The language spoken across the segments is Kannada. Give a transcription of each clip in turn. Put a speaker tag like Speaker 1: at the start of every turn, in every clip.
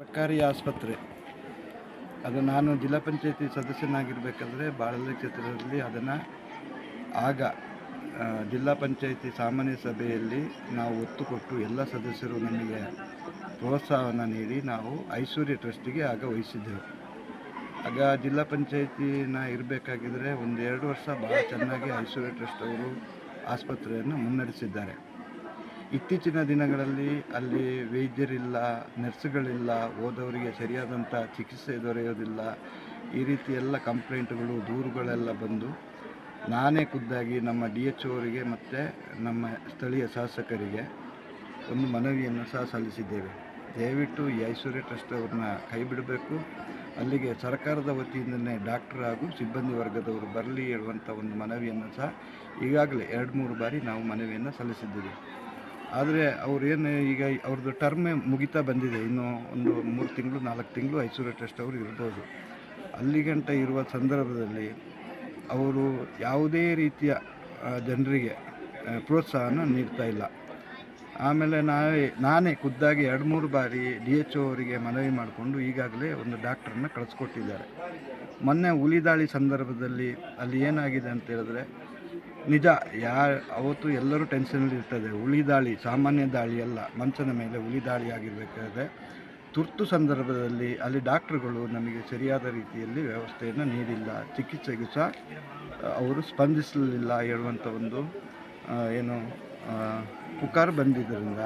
Speaker 1: ಸರ್ಕಾರಿ ಆಸ್ಪತ್ರೆ. ಅದು ನಾನು ಜಿಲ್ಲಾ ಪಂಚಾಯತಿ ಸದಸ್ಯನಾಗಿರಬೇಕಾದ್ರೆ ಬಾಳಲೆ ಕ್ಷೇತ್ರದಲ್ಲಿ ಅದನ್ನು ಆಗ ಜಿಲ್ಲಾ ಪಂಚಾಯತಿ ಸಾಮಾನ್ಯ ಸಭೆಯಲ್ಲಿ ನಾವು ಒತ್ತು ಕೊಟ್ಟು ಎಲ್ಲ ಸದಸ್ಯರು ನಮಗೆ ಪ್ರೋತ್ಸಾಹವನ್ನು ನೀಡಿ ನಾವು ಐಶ್ವರ್ಯ ಟ್ರಸ್ಟಿಗೆ ಆಗ ವಹಿಸಿದ್ದೆವು. ಆಗ ಜಿಲ್ಲಾ ಪಂಚಾಯತಿನ ಇರಬೇಕಾಗಿದ್ದರೆ ಒಂದು ಎರಡು ವರ್ಷ ಭಾಳ ಚೆನ್ನಾಗಿ ಐಶ್ವರ್ಯ ಟ್ರಸ್ಟ್ ಅವರು ಆಸ್ಪತ್ರೆಯನ್ನು ಮುನ್ನಡೆಸಿದ್ದಾರೆ. ಇತ್ತೀಚಿನ ದಿನಗಳಲ್ಲಿ ಅಲ್ಲಿ ವೈದ್ಯರಿಲ್ಲ, ನರ್ಸ್ಗಳಿಲ್ಲ, ಹೋದವರಿಗೆ ಸರಿಯಾದಂಥ ಚಿಕಿತ್ಸೆ ದೊರೆಯೋದಿಲ್ಲ. ಈ ರೀತಿ ಎಲ್ಲ ಕಂಪ್ಲೇಂಟ್ಗಳು, ದೂರುಗಳೆಲ್ಲ ಬಂದು ನಾನೇ ಖುದ್ದಾಗಿ ನಮ್ಮ ಡಿ ಎಚ್ ಅವರಿಗೆ ಮತ್ತು ನಮ್ಮ ಸ್ಥಳೀಯ ಶಾಸಕರಿಗೆ ಒಂದು ಮನವಿಯನ್ನು ಸಹ ಸಲ್ಲಿಸಿದ್ದೇವೆ. ದಯವಿಟ್ಟು ಐಶ್ವರ್ಯ ಟ್ರಸ್ಟ್ ಅವ್ರನ್ನ ಕೈ ಬಿಡಬೇಕು. ಅಲ್ಲಿಗೆ ಸರ್ಕಾರದ ವತಿಯಿಂದಲೇ ಡಾಕ್ಟರ್ ಹಾಗೂ ಸಿಬ್ಬಂದಿ ವರ್ಗದವರು ಬರಲಿ ಹೇಳುವಂಥ ಒಂದು ಮನವಿಯನ್ನು ಸಹ ಈಗಾಗಲೇ ಎರಡು, ಮೂರು ಬಾರಿ ನಾವು ಮನವಿಯನ್ನು ಸಲ್ಲಿಸಿದ್ದೀವಿ. ಆದರೆ ಏನು ಈಗ ಅವ್ರದ್ದು ಟರ್ಮೇ ಮುಗಿತಾ ಬಂದಿದೆ. ಇನ್ನು ಒಂದು ಮೂರು ತಿಂಗಳು, ನಾಲ್ಕು ತಿಂಗಳು ಐಸೂರು ಟ್ರಸ್ಟ್ ಅವರು ಇರ್ಬೋದು. ಅಲ್ಲಿಗಂಟ ಇರುವ ಸಂದರ್ಭದಲ್ಲಿ ಅವರು ಯಾವುದೇ ರೀತಿಯ ಜನರಿಗೆ ಪ್ರೋತ್ಸಾಹನ ನೀಡ್ತಾ ಇಲ್ಲ. ಆಮೇಲೆ ನಾವೇ ನಾನೇ ಖುದ್ದಾಗಿ ಎರಡು ಮೂರು ಬಾರಿ ಡಿ ಎಚ್ ಅವರಿಗೆ ಮನವಿ ಮಾಡಿಕೊಂಡು ಈಗಾಗಲೇ ಒಂದು ಡಾಕ್ಟ್ರನ್ನ ಕಳಿಸ್ಕೊಟ್ಟಿದ್ದಾರೆ. ಮೊನ್ನೆ ಹುಲಿದಾಳಿ ಸಂದರ್ಭದಲ್ಲಿ ಅಲ್ಲಿ ಏನಾಗಿದೆ ಅಂತ ಹೇಳಿದ್ರೆ ನಿಜ ಯಾ ಅವತ್ತು ಎಲ್ಲರೂ ಟೆನ್ಷನಲ್ಲಿ ಇರ್ತದೆ. ಹುಳಿ ದಾಳಿ, ಸಾಮಾನ್ಯ ದಾಳಿ ಅಲ್ಲ ಮಂಚನ ಮೇಲೆ ಹುಳಿ ದಾಳಿ ಆಗಿರಬೇಕಾದ್ರೆ ತುರ್ತು ಸಂದರ್ಭದಲ್ಲಿ ಅಲ್ಲಿ ಡಾಕ್ಟ್ರುಗಳು ನಮಗೆ ಸರಿಯಾದ ರೀತಿಯಲ್ಲಿ ವ್ಯವಸ್ಥೆಯನ್ನು ನೀಡಿಲ್ಲ. ಚಿಕಿತ್ಸೆಗೂ ಸಹ ಅವರು ಸ್ಪಂದಿಸಲಿಲ್ಲ ಹೇಳುವಂಥ ಒಂದು ಏನು ಪುಕಾರು ಬಂದಿದ್ದರಿಂದ.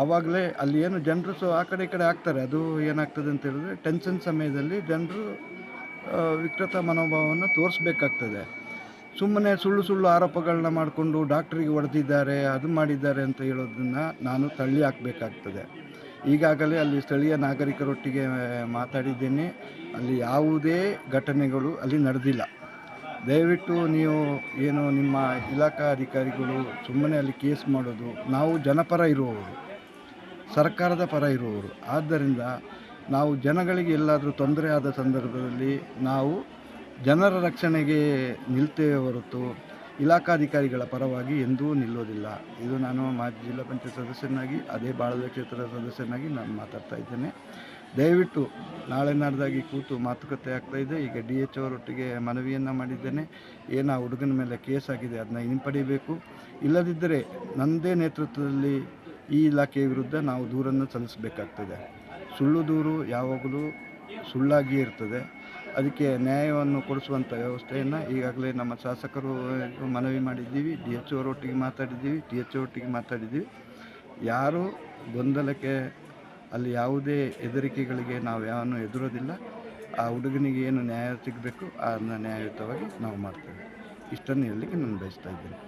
Speaker 1: ಆವಾಗಲೇ ಅಲ್ಲಿ ಏನು ಜನರು ಸೊ ಆ ಕಡೆ ಈ ಕಡೆ ಆಗ್ತಾರೆ. ಅದು ಏನಾಗ್ತದೆ ಅಂತ ಹೇಳಿದ್ರೆ ಟೆನ್ಷನ್ ಸಮಯದಲ್ಲಿ ಜನರು ವಿಕೃತ ಮನೋಭಾವವನ್ನು ತೋರಿಸ್ಬೇಕಾಗ್ತದೆ. ಸುಮ್ಮನೆ ಸುಳ್ಳು ಸುಳ್ಳು ಆರೋಪಗಳನ್ನ ಮಾಡಿಕೊಂಡು ಡಾಕ್ಟ್ರಿಗೆ ಹೊಡೆದಿದ್ದಾರೆ, ಅದು ಮಾಡಿದ್ದಾರೆ ಅಂತ ಹೇಳೋದನ್ನು ನಾನು ತಳ್ಳಿ ಹಾಕಬೇಕಾಗ್ತದೆ. ಈಗಾಗಲೇ ಅಲ್ಲಿ ಸ್ಥಳೀಯ ನಾಗರಿಕರೊಟ್ಟಿಗೆ ಮಾತಾಡಿದ್ದೇನೆ. ಅಲ್ಲಿ ಯಾವುದೇ ಘಟನೆಗಳು ಅಲ್ಲಿ ನಡೆದಿಲ್ಲ. ದಯವಿಟ್ಟು ನೀವು ಏನು ನಿಮ್ಮ ಇಲಾಖಾ ಅಧಿಕಾರಿಗಳು ಸುಮ್ಮನೆ ಅಲ್ಲಿ ಕೇಸ್ ಮಾಡೋದು, ನಾವು ಜನಪರ ಇರುವವರು, ಸರ್ಕಾರದ ಪರ ಇರುವವರು. ಆದ್ದರಿಂದ ನಾವು ಜನಗಳಿಗೆ ಎಲ್ಲಾದರೂ ತೊಂದರೆ ಆದ ಸಂದರ್ಭದಲ್ಲಿ ನಾವು ಜನರ ರಕ್ಷಣೆಗೆ ನಿಲ್ತೇವೆ ಹೊರತು ಇಲಾಖಾಧಿಕಾರಿಗಳ ಪರವಾಗಿ ಎಂದೂ ನಿಲ್ಲೋದಿಲ್ಲ. ಇದು ನಾನು ಮಾಜಿ ಜಿಲ್ಲಾ ಪಂಚಾಯತ್ ಸದಸ್ಯನಾಗಿ, ಅದೇ ಬಾಳದ ಕ್ಷೇತ್ರದ ಸದಸ್ಯನಾಗಿ ನಾನು ಮಾತಾಡ್ತಾ ಇದ್ದೇನೆ. ದಯವಿಟ್ಟು ನಾಳೆ ನಾಡ್ದಾಗಿ ಕೂತು ಮಾತುಕತೆ ಆಗ್ತಾ ಇದೆ. ಈಗ ಡಿ ಎಚ್ ಅವರೊಟ್ಟಿಗೆ ಮನವಿಯನ್ನು ಮಾಡಿದ್ದೇನೆ. ಏನು ಆ ಹುಡುಗನ ಮೇಲೆ ಕೇಸ್ ಆಗಿದೆ ಅದನ್ನ ಹಿಂಪಡಿಬೇಕು ಇಲ್ಲದಿದ್ದರೆ ನನ್ನದೇ ನೇತೃತ್ವದಲ್ಲಿ ಈ ಇಲಾಖೆಯ ವಿರುದ್ಧ ನಾವು ದೂರನ್ನು ಸಲ್ಲಿಸಬೇಕಾಗ್ತದೆ. ಸುಳ್ಳು ದೂರು ಯಾವಾಗಲೂ ಸುಳ್ಳಾಗಿಯೇ ಇರ್ತದೆ. ಅದಕ್ಕೆ ನ್ಯಾಯವನ್ನು ಕೊಡಿಸುವಂಥ ವ್ಯವಸ್ಥೆಯನ್ನು ಈಗಾಗಲೇ ನಮ್ಮ ಶಾಸಕರು ಮನವಿ ಮಾಡಿದ್ದೀವಿ. ಡಿ ಎಚ್ ಅವರೊಟ್ಟಿಗೆ ಮಾತಾಡಿದ್ದೀವಿ. ಡಿ ಎಚ್ ಒಟ್ಟಿಗೆ ಮಾತಾಡಿದ್ದೀವಿ. ಯಾರೂ ಗೊಂದಲಕ್ಕೆ ಅಲ್ಲಿ ಯಾವುದೇ ಹೆದರಿಕೆಗಳಿಗೆ ನಾವು ಯಾವನ್ನು ಎದುರೋದಿಲ್ಲ. ಆ ಹುಡುಗನಿಗೆ ಏನು ನ್ಯಾಯ ಸಿಗಬೇಕು ಅದನ್ನು ನ್ಯಾಯಯುತವಾಗಿ ನಾವು ಮಾಡ್ತೇವೆ. ಇಷ್ಟನ್ನು ಹೇಳಲಿಕ್ಕೆ ನಾನು ಬಯಸ್ತಾ ಇದ್ದೇನೆ.